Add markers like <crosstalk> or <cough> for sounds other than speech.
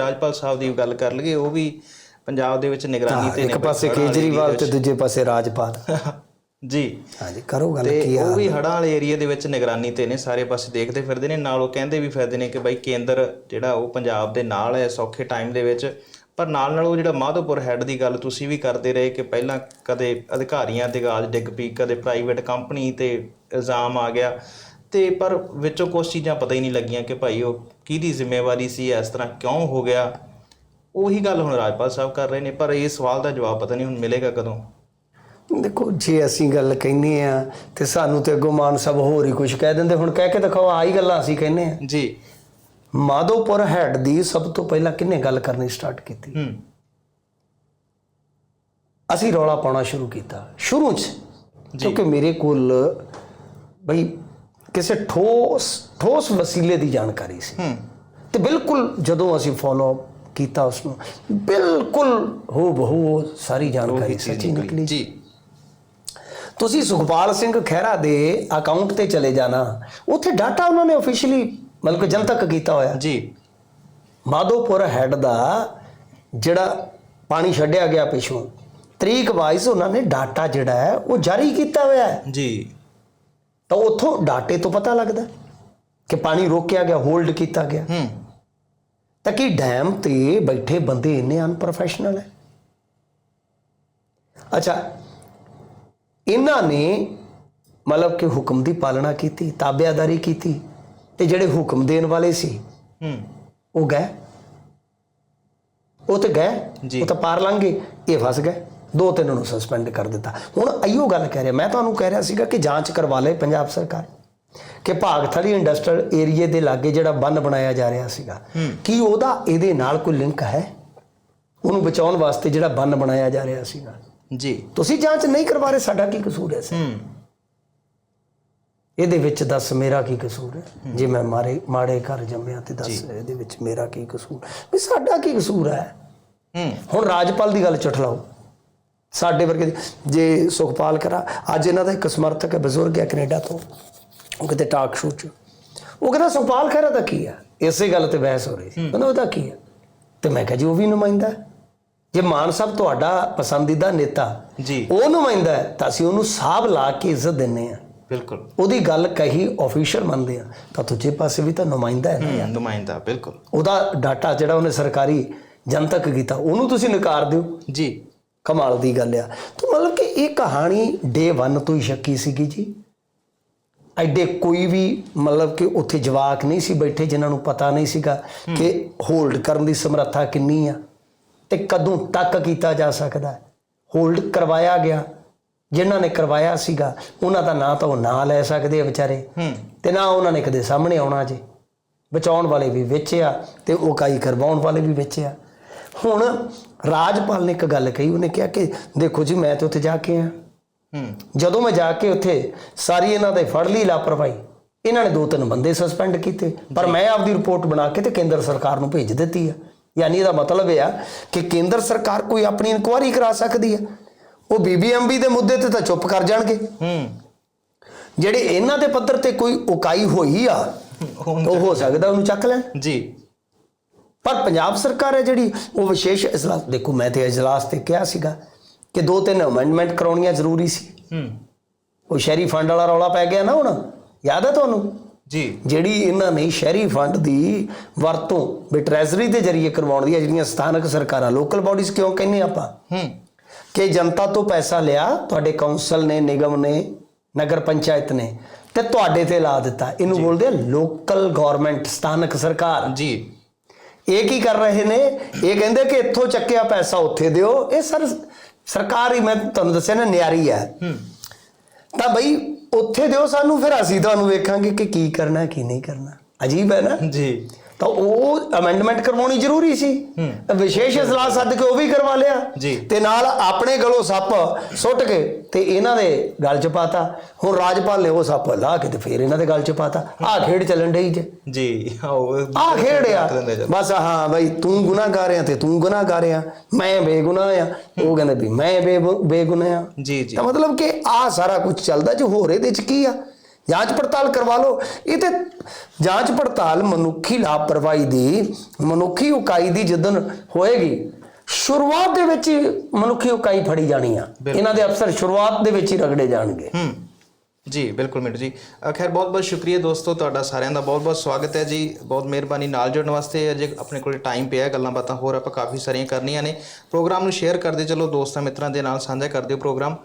ਰਾਜਪਾਲ ਸਾਹਿਬ ਦੀ ਗੱਲ ਕਰ ਲਈਏ ਉਹ ਵੀ ਪੰਜਾਬ ਦੇ ਵਿੱਚ ਨਿਗਰਾਨੀ ਤੇ ਇੱਕ ਪਾਸੇ ਕੇਜਰੀਵਾਲ ਤੇ ਦੂਜੇ ਪਾਸੇ ਰਾਜਪਾਲ। <laughs> ਜੀ। ਹਾਂਜੀ ਕਰੋ ਗੱਲ ਕੀ ਆ ਉਹ ਵੀ ਹੜ੍ਹਾਂ ਵਾਲੇ ਏਰੀਆ ਦੇ ਵਿੱਚ ਨਿਗਰਾਨੀ ਤੇ ਨੇ ਸਾਰੇ ਪਾਸੇ ਦੇਖਦੇ ਫਿਰਦੇ ਨੇ ਨਾਲ ਉਹ ਕਹਿੰਦੇ ਵੀ ਫਿਰਦੇ ਨੇ ਕਿ ਬਾਈ ਕੇਂਦਰ ਜਿਹੜਾ ਉਹ ਪੰਜਾਬ ਦੇ ਨਾਲ ਹੈ ਸੌਖੇ ਟਾਈਮ ਦੇ ਵਿੱਚ। ਪਰ ਨਾਲ ਨਾਲ ਉਹ ਜਿਹੜਾ ਮਾਧੋਪੁਰ ਹੈੱਡ ਦੀ ਗੱਲ ਤੁਸੀਂ ਵੀ ਕਰਦੇ ਰਹੇ ਕਿ ਪਹਿਲਾਂ ਕਦੇ ਅਧਿਕਾਰੀਆਂ ਤੇ ਗਾਜ ਡਿੱਗ ਪਈ ਕਦੇ ਪ੍ਰਾਈਵੇਟ ਕੰਪਨੀ ਤੇ ਇਲਜ਼ਾਮ ਆ ਗਿਆ। ਤੇ ਪਰ ਵਿੱਚੋਂ ਕੁਝ ਚੀਜ਼ਾਂ ਪਤਾ ਹੀ ਨਹੀਂ ਲੱਗੀਆਂ ਕਿ ਭਾਈ ਉਹ ਕਿਹਦੀ ਜ਼ਿੰਮੇਵਾਰੀ ਸੀ ਇਸ ਤਰ੍ਹਾਂ ਕਿਉਂ ਹੋ ਗਿਆ। ਉਹੀ ਗੱਲ ਹੁਣ ਰਾਜਪਾਲ ਸਾਹਿਬ ਕਰ ਰਹੇ ਨੇ ਪਰ ਇਹ ਸਵਾਲ ਦਾ ਜਵਾਬ ਪਤਾ ਨਹੀਂ ਹੁਣ ਮਿਲੇਗਾ ਕਦੋਂ। ਦੇਖੋ ਜੇ ਅਸੀਂ ਗੱਲ ਕਹਿੰਦੇ ਆ ਤੇ ਸਾਨੂੰ ਤੇ ਅੱਗੋਂ ਮਾਨ ਸਭ ਹੋਰ ਹੀ ਕੁਝ ਕਹਿ ਦਿੰਦੇ ਹੁਣ ਕਹਿ ਕੇ ਦਿਖਾਓ ਆਹੀ ਗੱਲਾਂ ਅਸੀਂ ਕਹਿੰਦੇ ਆ ਜੀ। ਮਾਧੋਪੁਰ ਹੈਡ ਦੀ ਸਭ ਤੋਂ ਪਹਿਲਾਂ ਕਿੰਨੇ ਗੱਲ ਕਰਨੀ ਸਟਾਰਟ ਕੀਤੀ? ਹੂੰ। ਅਸੀਂ ਰੌਲਾ ਪਾਉਣਾ ਸ਼ੁਰੂ ਕੀਤਾ ਸ਼ੁਰੂ 'ਚ। ਕਿਉਂਕਿ ਮੇਰੇ ਕੋਲ ਬਈ ਕਿਸੇ ਠੋਸ ਠੋਸ ਵਸੀਲੇ ਦੀ ਜਾਣਕਾਰੀ ਸੀ। ਤੇ ਬਿਲਕੁਲ ਜਦੋਂ ਅਸੀਂ ਫਾਲੋ ਕੀਤਾ ਉਸ ਨੂੰ ਬਿਲਕੁਲ ਹੋ ਬਹੂ ਸਾਰੀ ਜਾਣਕਾਰੀ ਸੱਚੀ ਨਿਕਲੀ। ਜੀ। ਤੁਸੀਂ ਸੁਖਪਾਲ ਸਿੰਘ ਖਹਿਰਾ ਦੇ ਅਕਾਊਂਟ ਤੇ ਚਲੇ ਜਾਣਾ ਉੱਥੇ ਡਾਟਾ ਉਹਨਾਂ ਨੇ ਅਫੀਸ਼ੀਅਲੀ ਮਤਲਬ ਕਿ ਜਨਤਕ ਕੀਤਾ ਹੋਇਆ। ਜੀ। ਮਾਧੋਪੁਰ ਹੈੱਡ ਦਾ ਜਿਹੜਾ ਪਾਣੀ ਛੱਡਿਆ ਗਿਆ ਪਿਛੋਂ ਤਰੀਕ ਵਾਈਜ਼ ਉਹਨਾਂ ਨੇ ਡਾਟਾ ਜਿਹੜਾ ਹੈ ਉਹ ਜਾਰੀ ਕੀਤਾ ਹੋਇਆ ਹੈ। ਜੀ। ਤਾਂ ਉੱਥੋਂ ਡਾਟੇ ਤੋਂ ਪਤਾ ਲੱਗਦਾ ਕਿ ਪਾਣੀ ਰੋਕਿਆ ਗਿਆ ਹੋਲਡ ਕੀਤਾ ਗਿਆ। ਹੂੰ। ਤਾਂ ਕਿ ਡੈਮ ਤੇ ਬੈਠੇ ਬੰਦੇ ਇੰਨੇ ਅਨਪ੍ਰੋਫੈਸ਼ਨਲ ਹੈ? ਅੱਛਾ ਇਹਨਾਂ ਨੇ ਮਤਲਬ ਕਿ ਹੁਕਮ ਦੀ ਪਾਲਣਾ ਕੀਤੀ ਤਾਬਿਆਦਾਰੀ ਕੀਤੀ ਤੇ ਜਿਹੜੇ ਹੁਕਮ ਦੇਣ ਵਾਲੇ ਸੀ ਹੂੰ। ਉਹ ਗਏ। ਉਹ ਤੇ। ਗਏ ਉਹ ਤਾਂ ਪਾਰ ਲੰਘ ਇਹ ਫਸ ਗਏ। ਦੋ ਤਿੰਨ ਨੂੰ ਸਸਪੈਂਡ ਕਰ ਦਿੱਤਾ। ਹੁਣ ਅਈਓ ਗੱਲ ਕਹਿ ਰਿਹਾ ਮੈਂ ਤੁਹਾਨੂੰ ਕਹਿ ਰਿਹਾ ਸੀਗਾ ਕਿ ਜਾਂਚ ਕਰਵਾ ਲੇ ਪੰਜਾਬ ਸਰਕਾਰ। ਕਿ ਭਾਗਥਲੀ ਇੰਡਸਟਰੀਅਲ ਏਰੀਏ ਦੇ ਲਾਗੇ ਜਿਹੜਾ ਬੰਨ ਬਣਾਇਆ ਜਾ ਰਿਹਾ ਸੀਗਾ ਕੀ ਉਹਦਾ ਇਹਦੇ ਨਾਲ ਕੋਈ ਲਿੰਕ ਹੈ? ਉਹਨੂੰ ਬਚਾਉਣ ਵਾਸਤੇ ਜਿਹੜਾ ਬੰਨ ਬਣਾਇਆ ਜਾ ਰਿਹਾ ਸੀਗਾ। ਜੀ। ਤੁਸੀਂ ਜਾਂਚ ਨਹੀਂ ਕਰਵਾ ਰਹੇ ਸਾਡਾ ਕੀ ਕਸੂਰ ਹੈ? ਸਰ ਇਹਦੇ ਵਿੱਚ ਦੱਸ ਮੇਰਾ ਕੀ ਕਸੂਰ ਹੈ? ਜੇ ਮੈਂ ਮਾਰੇ ਮਾੜੇ ਘਰ ਜੰਮਿਆ ਤੇ ਦੱਸ ਇਹਦੇ ਵਿੱਚ ਮੇਰਾ ਕੀ ਕਸੂਰ? ਵੀ ਸਾਡਾ ਕੀ ਕਸੂਰ ਹੈ? ਹੂੰ। ਹੁਣ ਰਾਜਪਾਲ ਦੀ ਗੱਲ ਚਟਲਾਓ ਸਾਡੇ ਵਰਗੇ ਜੇ ਸੁਖਪਾਲ ਕਰਾ ਅੱਜ ਇਹਨਾਂ ਦਾ ਇੱਕ ਸਮਰਥਕ ਹੈ ਬਜ਼ੁਰਗ ਹੈ ਕੈਨੇਡਾ ਤੋਂ। ਉਹ ਕਿਤੇ ਟਾਕ ਸ਼ੋਅ 'ਚ। ਉਹ ਕਹਿੰਦਾ ਸੁਖਪਾਲ ਖਹਿਰਾ ਦਾ ਕੀ ਆ ਇਸੇ ਗੱਲ ਤੇ ਬਹਿਸ ਹੋ ਰਹੀ ਸੀ। ਕਹਿੰਦਾ ਉਹਦਾ ਕੀ ਆ ਤੇ ਮੈਂ ਕਿਹਾ ਜੀ ਉਹ ਵੀ ਨੁਮਾਇੰਦਾ। ਜੇ ਮਾਨ ਸਾਹਿਬ ਤੁਹਾਡਾ ਪਸੰਦੀਦਾ ਨੇਤਾ ਜੀ। ਉਹ ਨੁਮਾਇੰਦਾ ਹੈ ਤਾਂ ਅਸੀਂ ਉਹਨੂੰ ਸਾਹਬ ਲਾ ਕੇ ਇੱਜ਼ਤ ਦਿੰਨੇ ਆ ਬਿਲਕੁਲ। ਉਹਦੀ ਗੱਲ ਕਹੀ ਆਫੀਸ਼ੀਅਲ ਮੰਨਦੇ ਆ ਤਾਂ ਦੂਜੇ ਪਾਸੇ ਵੀ ਤਾਂ ਨੁਮਾਇੰਦਾ ਹੈ ਨਾ ਨੁਮਾਇੰਦਾ ਬਿਲਕੁਲ। ਉਹਦਾ ਡਾਟਾ ਜਿਹੜਾ ਉਹਨੇ ਸਰਕਾਰੀ ਜਨਤਕ ਕੀਤਾ ਉਹਨੂੰ ਤੁਸੀਂ ਨਕਾਰ ਦਿਓ। ਜੀ। ਕਮਾਲ ਦੀ ਗੱਲ ਆ। ਤਾਂ ਮਤਲਬ ਕਿ ਇਹ ਕਹਾਣੀ ਡੇ 1 ਤੋਂ ਹੀ ਸ਼ੱਕੀ ਸੀਗੀ ਜੀ। ਐਡੇ ਕੋਈ ਵੀ ਮਤਲਬ ਕਿ ਉੱਥੇ ਜਵਾਕ ਨਹੀਂ ਸੀ ਬੈਠੇ ਜਿਨ੍ਹਾਂ ਨੂੰ ਪਤਾ ਨਹੀਂ ਸੀਗਾ ਕਿ ਹੋਲਡ ਕਰਨ ਦੀ ਸਮਰੱਥਾ ਕਿੰਨੀ ਆ ਤੇ ਕਦੋਂ ਤੱਕ ਕੀਤਾ ਜਾ ਸਕਦਾ। ਹੋਲਡ ਕਰਵਾਇਆ ਗਿਆ। ਜਿਨ੍ਹਾਂ ਨੇ ਕਰਵਾਇਆ ਸੀਗਾ ਉਹਨਾਂ ਦਾ ਨਾਂ ਤਾਂ ਉਹ ਨਾਂ ਲੈ ਸਕਦੇ ਆ ਵਿਚਾਰੇ ਤੇ ਨਾ ਉਹਨਾਂ ਨੇ ਕਦੇ ਸਾਹਮਣੇ ਆਉਣਾ ਜੇ। ਬਚਾਉਣ ਵਾਲੇ ਵੀ ਵਿੱਚ ਆ ਤੇ ਉਕਾਈ ਕਰਵਾਉਣ ਵਾਲੇ ਵੀ ਵਿੱਚ ਆ। ਹੁਣ ਰਾਜਪਾਲ ਨੇ ਇੱਕ ਗੱਲ ਕਹੀ ਉਹਨੇ ਕਿਹਾ ਕਿ ਦੇਖੋ ਜੀ ਮੈਂ ਤੇ ਉੱਥੇ ਜਾ ਕੇ ਆ ਹੂੰ। ਜਦੋਂ ਮੈਂ ਜਾ ਕੇ ਉੱਥੇ ਸਾਰੀ ਇਹਨਾਂ ਦੇ ਫੜ ਲਈ ਲਾਪਰਵਾਹੀ ਇਹਨਾਂ ਨੇ ਦੋ ਤਿੰਨ ਬੰਦੇ ਸਸਪੈਂਡ ਕੀਤੇ। ਪਰ ਮੈਂ ਆਪਦੀ ਰਿਪੋਰਟ ਬਣਾ ਕੇ ਤੇ ਕੇਂਦਰ ਸਰਕਾਰ ਨੂੰ ਭੇਜ ਦਿੱਤੀ ਆ। ਯਾਨੀ ਇਹਦਾ ਮਤਲਬ ਇਹ ਆ ਕਿ ਕੇਂਦਰ ਸਰਕਾਰ ਕੋਈ ਆਪਣੀ ਇਨਕੁਆਇਰੀ ਕਰਾ ਸਕਦੀ ਆ। ਉਹ ਬੀਬੀਐਮਬੀ ਦੇ ਮੁੱਦੇ ਤੇ ਤਾਂ ਚੁੱਪ ਕਰ ਜਾਣਗੇ। ਹੂੰ। ਜਿਹੜੇ ਇਹਨਾਂ ਦੇ ਪੱਧਰ ਤੇ ਕੋਈ ਉਕਾਈ ਹੋਈ ਆ ਉਹ ਹੋ ਸਕਦਾ ਉਹਨੂੰ ਚੱਕ ਲੈਣ। ਜੀ। ਪਰ ਪੰਜਾਬ ਸਰਕਾਰ ਹੈ ਜਿਹੜੀ ਉਹ ਵਿਸ਼ੇਸ਼ ਇਜਲਾਸ ਦੇਖੋ ਮੈਂ ਤੇ ਇਜਲਾਸ ਤੇ ਕਿਹਾ ਸੀਗਾ ਕਿ ਦੋ ਤਿੰਨ ਅਮੈਂਡਮੈਂਟ ਕਰਾਉਣੀਆਂ ਜ਼ਰੂਰੀ ਸੀ। ਹੂੰ। ਉਹ ਸ਼ਹਿਰੀ ਫੰਡ ਵਾਲਾ ਰੌਲਾ ਪੈ ਗਿਆ ਨਾ ਹੁਣ। ਯਾਦ ਹੈ ਤੁਹਾਨੂੰ? ਜੀ। ਜਿਹੜੀ ਇਹਨਾਂ ਨੇ ਸ਼ਹਿਰੀ ਫੰਡ ਦੀ ਵਰਤੋਂ ਵੀ ਟ੍ਰੈਜ਼ਰੀ ਦੇ ਜ਼ਰੀਏ ਕਰਵਾਉਣ ਦੀ ਜਿਹੜੀਆਂ ਸਥਾਨਕ ਸਰਕਾਰਾਂ ਲੋਕਲ ਬਾਡੀਜ਼ ਕਿਉਂ ਕਹਿੰਦੇ ਆਪਾਂ? ਹੂੰ। ਕਿ ਜਨਤਾ ਤੋਂ ਪੈਸਾ ਲਿਆ ਤੁਹਾਡੇ ਕੌਂਸਲ ਨੇ ਨਿਗਮ ਨੇ ਨਗਰ ਪੰਚਾਇਤ ਨੇ ਤੇ ਤੁਹਾਡੇ ਤੇ ਲਾ ਦਿੱਤਾ। ਇਹਨੂੰ ਬੋਲਦੇ ਆ ਲੋਕਲ ਗਵਰਨਮੈਂਟ ਸਥਾਨਕ ਸਰਕਾਰ। ਜੀ। ਇਹ ਕੀ ਕਰ ਰਹੇ ਨੇ? ਇਹ ਕਹਿੰਦੇ ਕਿ ਇੱਥੋਂ ਚੱਕਿਆ ਪੈਸਾ ਉੱਥੇ ਦਿਓ। ਇਹ ਸਰ ਸਰਕਾਰ ਹੀ ਮੈਂ ਤੁਹਾਨੂੰ ਦੱਸਿਆ ਨਾ ਨਿਆਰੀ ਹੈ। ਤਾਂ ਬਈ ਉੱਥੇ ਦਿਓ ਸਾਨੂੰ ਫਿਰ ਅਸੀਂ ਤੁਹਾਨੂੰ ਵੇਖਾਂਗੇ ਕਿ ਕੀ ਕਰਨਾ ਕੀ ਨਹੀਂ ਕਰਨਾ। ਅਜੀਬ ਹੈ ਨਾ? ਜੀ। ਤਾਂ ਉਹ ਅਮੈਂਡਮੈਂਟ ਕਰਵਾਉਣੀ ਜ਼ਰੂਰੀ ਸੀ। ਵਿਸ਼ੇਸ਼ ਇਜਲਾਸ ਸੱਦ ਕੇ ਉਹ ਵੀ ਕਰਵਾ ਲਿਆ। ਤੇ ਨਾਲ ਆਪਣੇ ਗਲੋਂ ਸੱਪ ਸੁੱਟ ਕੇ ਤੇ ਇਹਨਾਂ ਦੇ ਗਲ 'ਚ ਪਾਤਾ। ਹੁਣ ਰਾਜਪਾਲ ਨੇ ਉਹ ਸੱਪ ਲਾ ਕੇ ਤੇ ਫੇਰ ਇਹਨਾਂ ਦੇ ਗਲ 'ਚ ਪਾਤਾ। ਆਹ ਖੇਡ ਚੱਲਣ ਡਈ ਜੇ। ਜੀ ਆ। ਚੱਲ। ਬਸ ਹਾਂ ਬਈ ਤੂੰ ਗੁਨਾਹਗਾਰ ਆ ਤੇ ਤੂੰ ਗੁਨਾਹਗਾਰ ਆ। ਮੈਂ ਬੇਗੁਨਾਹ ਆ। ਉਹ ਕਹਿੰਦੇ ਵੀ ਮੈਂ ਬੇਗੁਨਾਹ ਆ। ਜੀ ਜੀ। ਤਾਂ ਮਤਲਬ ਕਿ ਆਹ ਸਾਰਾ ਕੁਝ ਚੱਲਦਾ ਜੋ ਹੋਰ ਇਹਦੇ ਚ ਕੀ ਆ? ਜਾਂਚ ਪੜਤਾਲ ਕਰਵਾ ਲਓ। ਇਹ ਤੇ ਜਾਂਚ ਪੜਤਾਲ ਮਨੁੱਖੀ ਲਾਪਰਵਾਹੀ ਦੀ ਮਨੁੱਖੀ ਉਕਾਈ ਦੀ ਜਦੋਂ ਹੋਏਗੀ ਸ਼ੁਰੂਆਤ ਦੇ ਵਿੱਚ ਹੀ ਮਨੁੱਖੀ ਉਕਾਈ ਫੜੀ ਜਾਣੀ ਆ। ਇਹਨਾਂ ਦੇ ਅਫਸਰ ਸ਼ੁਰੂਆਤ ਦੇ ਵਿੱਚ ਹੀ ਰਗੜੇ ਜਾਣਗੇ। ਹੂੰ। ਜੀ ਬਿਲਕੁਲ ਮਿੰਟੂ ਜੀ। ਖੈਰ ਬਹੁਤ ਬਹੁਤ ਸ਼ੁਕਰੀਆ ਦੋਸਤੋ ਤੁਹਾਡਾ ਸਾਰਿਆਂ ਦਾ। ਬਹੁਤ ਬਹੁਤ ਸਵਾਗਤ ਹੈ ਜੀ। ਬਹੁਤ ਮਿਹਰਬਾਨੀ ਨਾਲ ਜੁੜਨ ਵਾਸਤੇ। ਅਜੇ ਆਪਣੇ ਕੋਲ ਟਾਈਮ ਪਿਆ ਗੱਲਾਂ ਬਾਤਾਂ ਹੋਰ ਆਪਾਂ ਕਾਫੀ ਸਾਰੀਆਂ ਕਰਨੀਆਂ ਨੇ। ਪ੍ਰੋਗਰਾਮ ਨੂੰ ਸ਼ੇਅਰ ਕਰਦੇ ਚਲੋ ਦੋਸਤਾਂ ਮਿੱਤਰਾਂ ਦੇ ਨਾਲ ਸਾਂਝਾ ਕਰਦੇ ਹੋ ਪ੍ਰੋਗਰਾਮ।